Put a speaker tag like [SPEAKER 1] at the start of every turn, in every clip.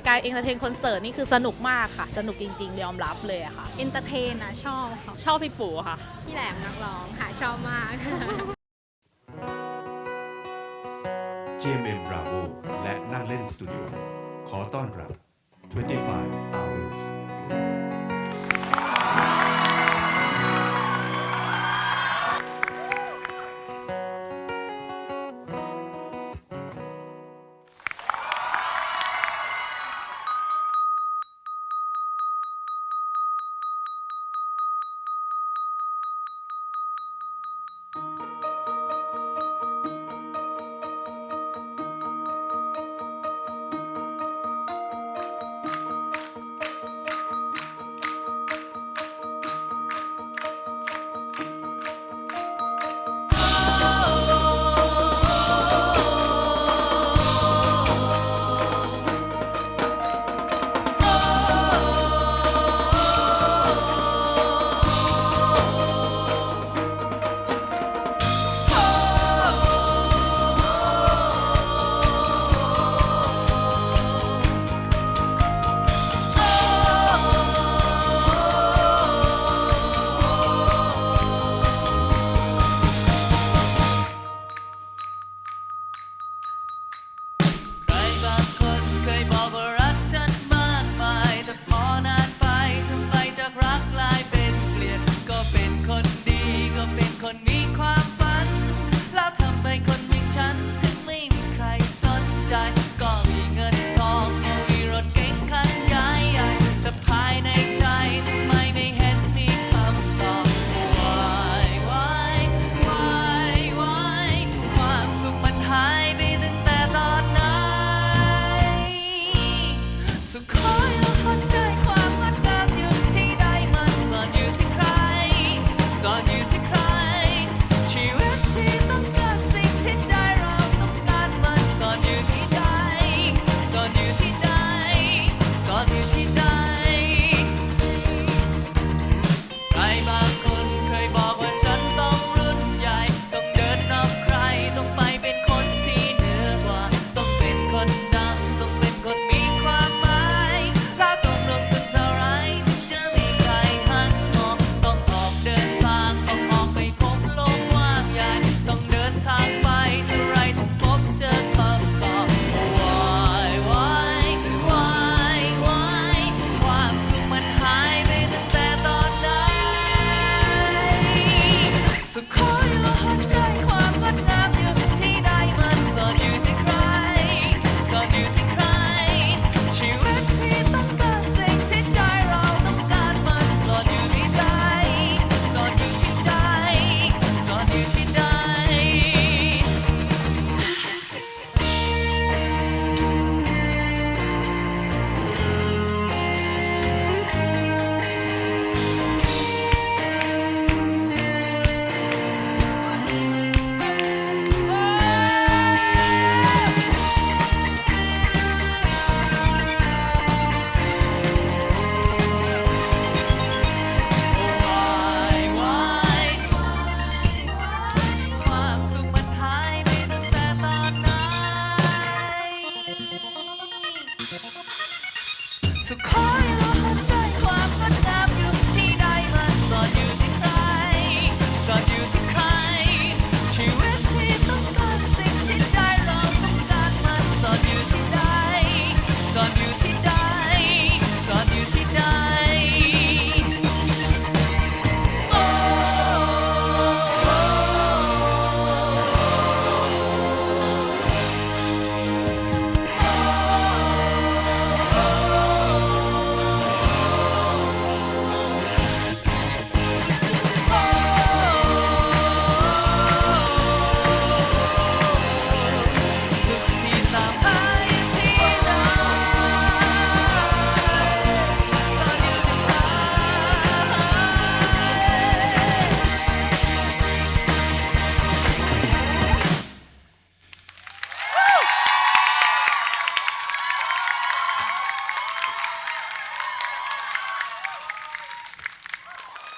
[SPEAKER 1] กค่ะในการเอนเตอร์เทนคอนเสิร์ตนี่คือสนุกมากค่ะ สนุกจริงๆ ยอมรับเลยอะค่ะ
[SPEAKER 2] เอนเตอร์เทนอะชอบค่ะ
[SPEAKER 3] ชอบพี่ปู่ค่ะ
[SPEAKER 2] พี่แหลมนักร้องค่ะ ชอบมาก
[SPEAKER 4] GMM Bravo และนั่งเล่นสตูดิโอขอต้อนรับ 25 hours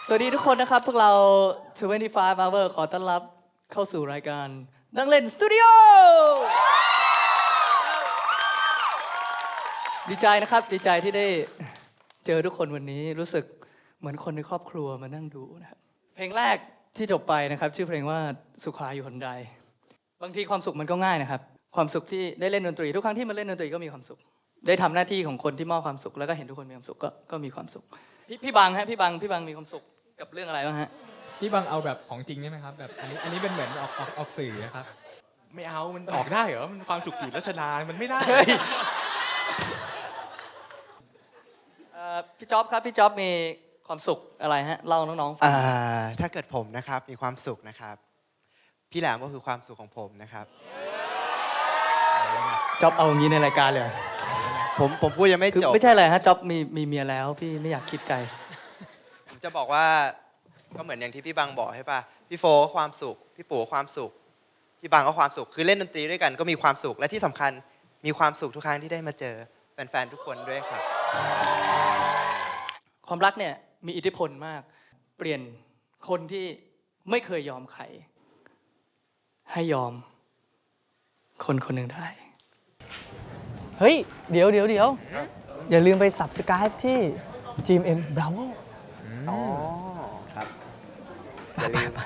[SPEAKER 1] ส
[SPEAKER 3] วัสดีทุกคนนะครับ พวกเรา 25 Hour ขอต้อนรับเข้าสู่รายการนั่งเล่นสตูดิโอ ดีใจนะครับ ดีใจที่ได้เจอทุกคนวันนี้รู้สึกเหมือนคนในครอบครัวมานั่งดูนะครับ เพลงแรกที่จบไปนะครับ ชื่อเพลงว่าสุขาอยู่หนใด บางทีความสุขมันก็ง่ายนะครับ ความสุขที่ได้เล่นดนตรี ทุกครั้งที่มาเล่นดนตรีก็มีความสุข ได้ทำหน้าที่ของคนที่มอบความสุข แล้วก็เห็นทุกคนมีความสุขก็ก็มีความสุข พี่พี่บังฮะพี่บังพี่บังมีความสุข กับเรื่องอะไรบ้างฮะ
[SPEAKER 5] พี่บังเอาแบบของจริงได้ไหมครับแบบอันนี้อันนี้เป็นเหมือนออกออกออกสื่อนะครับ
[SPEAKER 6] ไม่เอา มันออกได้เหรอ มันความสุขอยู่รัชดา มันไม่ได้
[SPEAKER 3] เฮ้ย เอ่อพี่จ๊อบครับ พี่จ๊อบมีความสุขอะไรฮะ เล่าน้องๆฟัง
[SPEAKER 7] อ่าถ้าเกิดผมนะครับมีความสุขนะครับ พี่แหลมก็คือความสุขของผมนะครับ
[SPEAKER 3] จ๊อบเอาอย่างนี้ในรายการเลยเหรอ
[SPEAKER 7] ผมผมพูดยังไม่
[SPEAKER 3] คือ
[SPEAKER 7] จบ
[SPEAKER 3] ไม่ใช่อะไรฮะ จ๊อบมีมีเมียแล้ว พี่ไม่อยากคิดไกล
[SPEAKER 7] ผม จะบอกว่าก็เหมือนอย่างที่พี่บังบอกใช่ป่ะพี่โฟก็ความสุข พี่ปู่ก็ความสุข พี่บังก็ความสุข คือเล่นดนตรีด้วยกันก็มีความสุข และที่สำคัญมีความสุขทุกครั้งที่ได้มาเจอแฟนๆทุกคนด้วยครับ
[SPEAKER 3] ความรักเนี่ยมีอิทธิพลมาก เปลี่ยนคนที่ไม่เคยยอมใครให้ยอม คนคนหนึ่งได้ เฮ้ย เดี๋ยวเดี๋ยวเดี๋ยวอย่าลืมไป subscribe ที่ GMM Bravo
[SPEAKER 7] อ๋อครับ
[SPEAKER 3] ไปไปไป